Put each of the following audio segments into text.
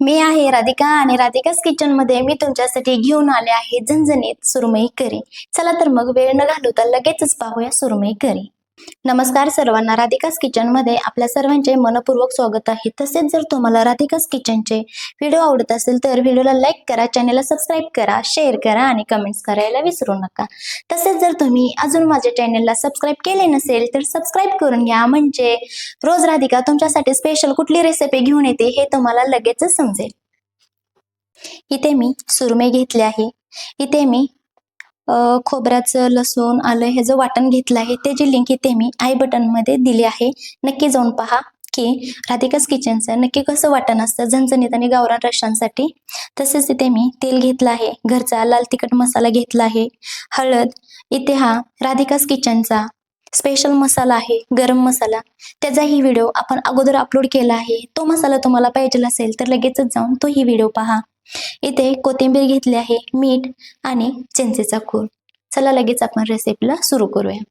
मी आहे राधिका आणि राधिकाच किचनमध्ये मी तुमच्यासाठी घेऊन आले आहे झणझणीत सुरमई करी. चला तर मग वेळ न घालवता लगेचच पाहूया सुरमई करी. नमस्कार सर्वांना राधिकास किचनमध्ये आपल्या सर्वांचे मनपूर्वक स्वागत आहे. तसेच जर तुम्हाला राधिकाच किचनचे व्हिडिओ आवडत असेल तर व्हिडिओला लाईक करा चॅनलला सबस्क्राईब करा शेअर करा आणि कमेंट्स करायला विसरू नका. तसेच जर तुम्ही अजून माझ्या चॅनलला सबस्क्राईब केले नसेल तर सबस्क्राईब करून घ्या. म्हणजे रोज राधिका तुमच्यासाठी स्पेशल कुठली रेसिपी घेऊन येते हे तुम्हाला लगेचच समजेल. इथे मी सुरमे घेतले आहे. इथे मी खोबऱ्याचं लसूण आलं हे जो वाटण घेतलं आहे त्याची लिंक इथे मी आय बटनमध्ये दिली आहे. नक्की जाऊन पहा की राधिकाच किचनचं नक्की कसं वाटण असतं झणझणीत आणि गावरान रशांसाठी तसेच इथे मी तेल घेतलं आहे घरचा लाल तिखट मसाला घेतला आहे. हळद इथे हा राधिकाच किचनचा स्पेशल मसाला आहे गरम मसाला. त्याचाही व्हिडिओ आपण अगोदर अपलोड केला आहे. तो मसाला तुम्हाला पाहिजे असेल तर लगेचच जाऊन तोही व्हिडिओ पहा. इथे कोथिंबीर घेतली आहे मीठ आणि चिंचेचा खूर चला लगेच आपण रेसिपीला सुरू करूया.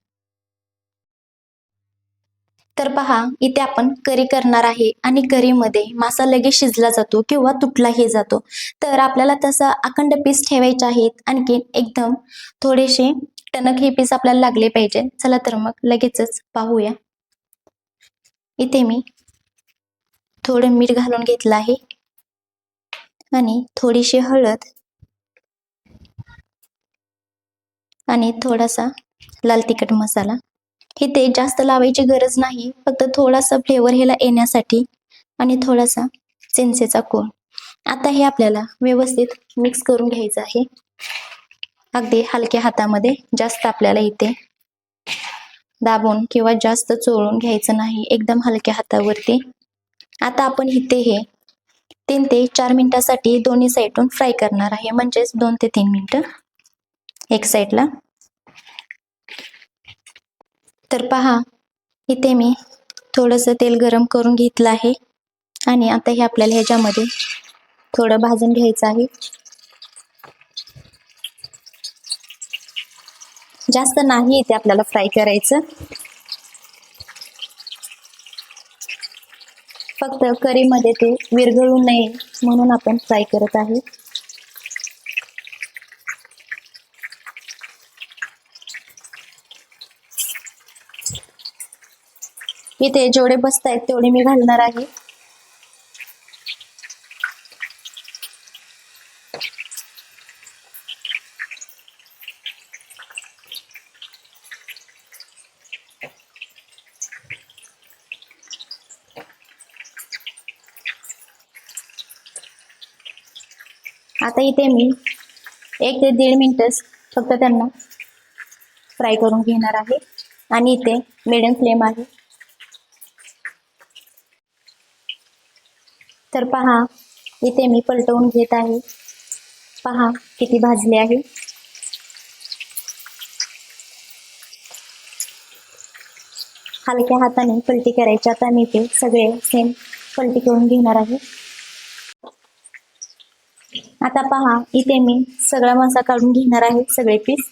तर पहा इथे आपण करी करणार आहे आणि करीमध्ये मासा लगेच शिजला जातो किंवा तुटलाही जातो. तर आपल्याला तसं अखंड पीस ठेवायचे आहेत. आणखी एकदम थोडेसे टणक हे पीस आपल्याला लागले पाहिजे. चला तर मग लगेचच पाहूया. इथे मी थोडं मीठ घालून घेतलं आहे. आणि थोडीशी हळद. आणि थोडासा लाल तिखट मसाला. इथे जास्त लावायची गरज नाही. फक्त थोडासा फ्लेवर ह्याला येण्यासाठी आणि थोडासा चिंचेचा कोण आता हे आपल्याला व्यवस्थित मिक्स करून घ्यायचं आहे. अगदी हलक्या हातामध्ये जास्त आपल्याला इथे दाबून किंवा जास्त चोळून घ्यायचं नाही. एकदम हलक्या हातावरती. आता आपण इथे हे तीन ते चार मिनिटासाठी दोन्ही साईडून फ्राय करणार आहे. म्हणजेच दोन ते तीन मिनटं एक साईडला. तर पहा इथे मी थोडंसं तेल गरम करून घेतलं आहे. आणि आता हे आपल्याला ह्याच्यामध्ये थोडं भाजून घ्यायचं आहे. जास्त नाही इथे आपल्याला फ्राय करायचं. फक्त करीमध्ये ते विरघळू नये म्हणून आपण फ्राय करत आहे. इथे जेवढे बसतायत तेवढे मी घालणार आहे. आता इथे मी एक ते दीड मिनिटच फक्त त्यांना फ्राय करून घेणार आहे. आणि इथे मिडियम फ्लेम आहे. तर पहा इथे मी पलटवून घेत आहे. पहा किती भाजले आहे. हलक्या हाताने पलटी करायची. आता मी ते सगळे सेम पलटी करून घेणार आहे. आता पहा इथे मी सगळा मासा काढून घेणार आहे सगळे पीस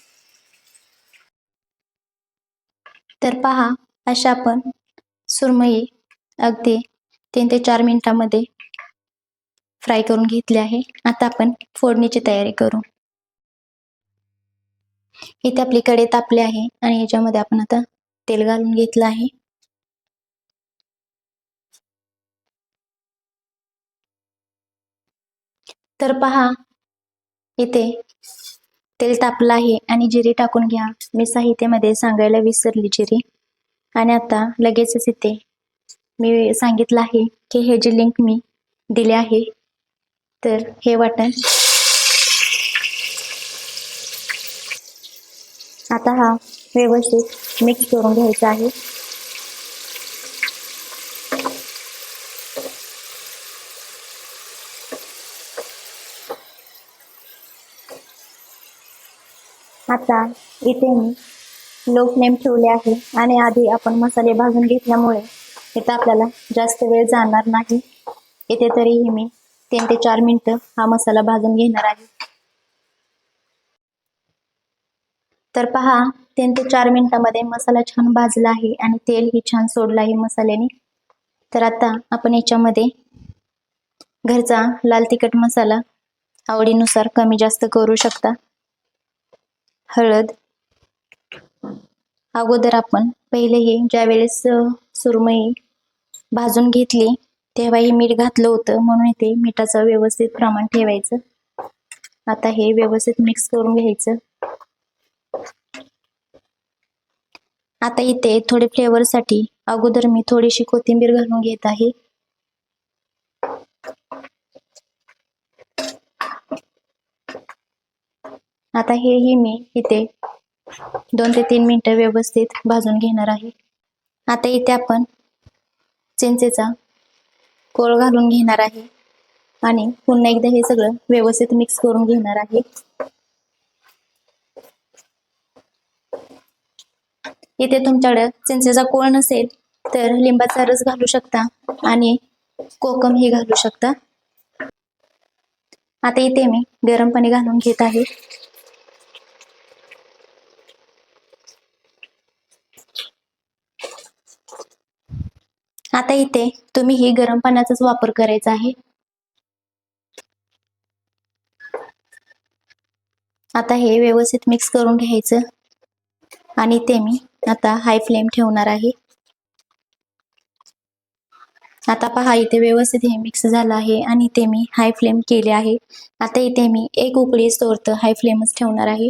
तर पहा अशा आपण सुरमई अगदी तीन ते चार मिनिटामध्ये फ्राय करून घेतले आहे. आता आपण फोडणीची तयारी करू. इथे आपली कडे तापले आहे आणि याच्यामध्ये आपण आता तेल घालून घेतलं आहे. तर पहा इथे तेल तापलं आहे आणि जिरे टाकून घ्या. मी साहित्यामध्ये सांगायला विसरली जिरे. आणि आता लगेचच इथे मी सांगितलं आहे की हे जे लिंक मी दिले आहे तर हे वाटण. आता हा व्यवस्थित मिक्स करून घ्यायचा आहे. आता इथे मी लोक नेम ठेवले आहे. आणि आधी आपण मसाले भाजून घेतल्यामुळे इथं आपल्याला जास्त वेळ जाणार नाही. इथे तरीही मी तीन ते चार मिनिटं हा मसाला भाजून घेणार आहे. तर पहा तीन ते चार मिनिटामध्ये मसाला छान भाजला आहे आणि तेल ही छान सोडलं आहे मसाल्याने. तर आता आपण याच्यामध्ये घरचा लाल तिखट मसाला आवडीनुसार कमी जास्त करू शकता. हळद. अगोदर आपण पहिले हे ज्या वेळेस सुरमई भाजून घेतली तेव्हाही मीठ घातलं होतं. म्हणून इथे मिठाचं व्यवस्थित प्रमाण ठेवायचं. आता हे व्यवस्थित मिक्स करून घ्यायचं. आता इथे थोडे फ्लेवरसाठी अगोदर मी थोडीशी कोथिंबीर घालून घेत आहे. आता हेही मी इथे दोन ते तीन मिनटं व्यवस्थित भाजून घेणार आहे. आता इथे आपण चिंचेचा कोळ घालून घेणार आहे आणि पुन्हा एकदा हे सगळं व्यवस्थित मिक्स करून घेणार आहे. इथे तुमच्याकडे चिंचेचा कोळ नसेल तर लिंबाचा रस घालू शकता आणि कोकम हे घालू शकता. आता इथे मी गरम पाणी घालून घेत आहे. आता इथे तुम्ही ही गरम पाण्याचाच वापर करायचा आहे. आता हे व्यवस्थित मिक्स करून घ्यायचं. आणि ते मी आता हाय फ्लेम ठेवणार आहे. आता पहा इथे व्यवस्थित हे मिक्स झालं आहे आणि ते मी हाय फ्लेम केले आहे. आता इथे मी एक उकळी तोरत हाय फ्लेमच ठेवणार आहे.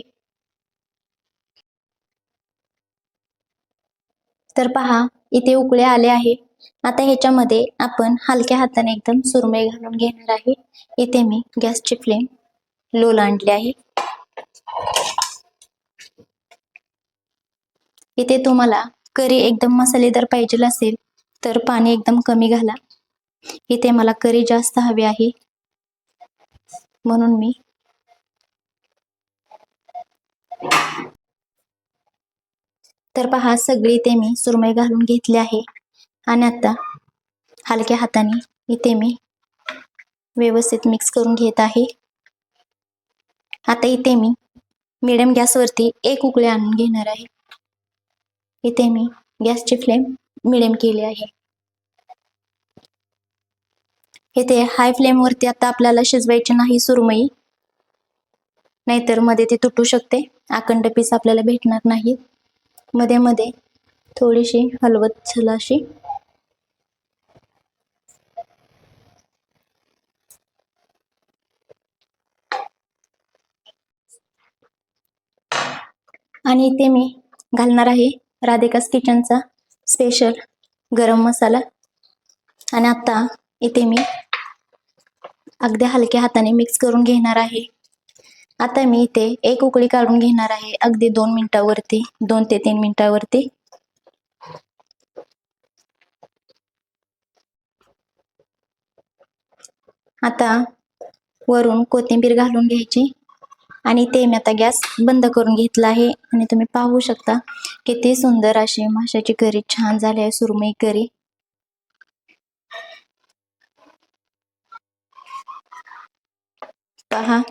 तर पहा इथे उकळे आले आहे. आता ह्याच्यामध्ये आपण हलक्या हाताने एकदम सुरमई घालून घेणार आहे. इथे मी गॅसची फ्लेम लोला आणली आहे. इथे तुम्हाला करी एकदम मसालेदार पाहिजे असेल तर पाणी एकदम कमी घाला. इथे मला करी जास्त हवी आहे. म्हणून मी तर पहा सगळी ते मी सुरमई घालून घेतली आहे. आणि आता हलक्या हाताने इथे मी व्यवस्थित मिक्स करून घेत आहे. आता इथे मी मिडियम गॅसवरती एक उकळी आणून घेणार आहे. इथे मी गॅसची फ्लेम मिडियम केली आहे. इथे हाय फ्लेमवरती आता आपल्याला शिजवायची नाही सुरमई. नाहीतरमध्ये ते तुटू शकते. अखंड पीस आपल्याला भेटणार नाही. मध्ये मध्ये थोडीशी हलवत चला अशी. आणि इथे मी घालणार आहे राधिकास किचनचा स्पेशल गरम मसाला. आणि आता इथे मी अगदी हलक्या हाताने मिक्स करून घेणार आहे. आता मी इथे एक उकळी काढून घेणार आहे अगदी दोन मिनिटावरती दोन ते तीन मिनिटावरती. आता वरून कोथिंबीर घालून घ्यायची. आणि ते मी आता गॅस बंद करून घेतला आहे. आणि तुम्ही पाहू शकता किती सुंदर अशी माशाची करी छान झाली आहे सुरमई करी. पहा.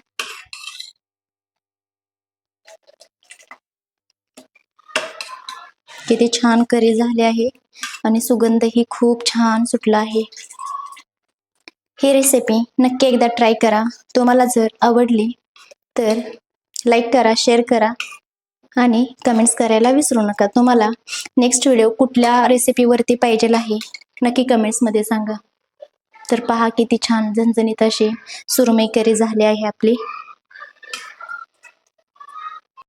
किती छान करी झाली आहे आणि सुगंधही खूप छान सुटला आहे. ही रेसिपी नक्की एकदा ट्राय करा. तुम्हाला जर आवडली तर लाईक करा शेअर करा आणि कमेंट्स करायला विसरू नका. तुम्हाला नेक्स्ट व्हिडिओ कुठल्या रेसिपीवरती पाहिजे आहे नक्की कमेंट्समध्ये सांगा. तर पहा किती छान झणझणीत अशी सुरमई करी झाली आहे आपली.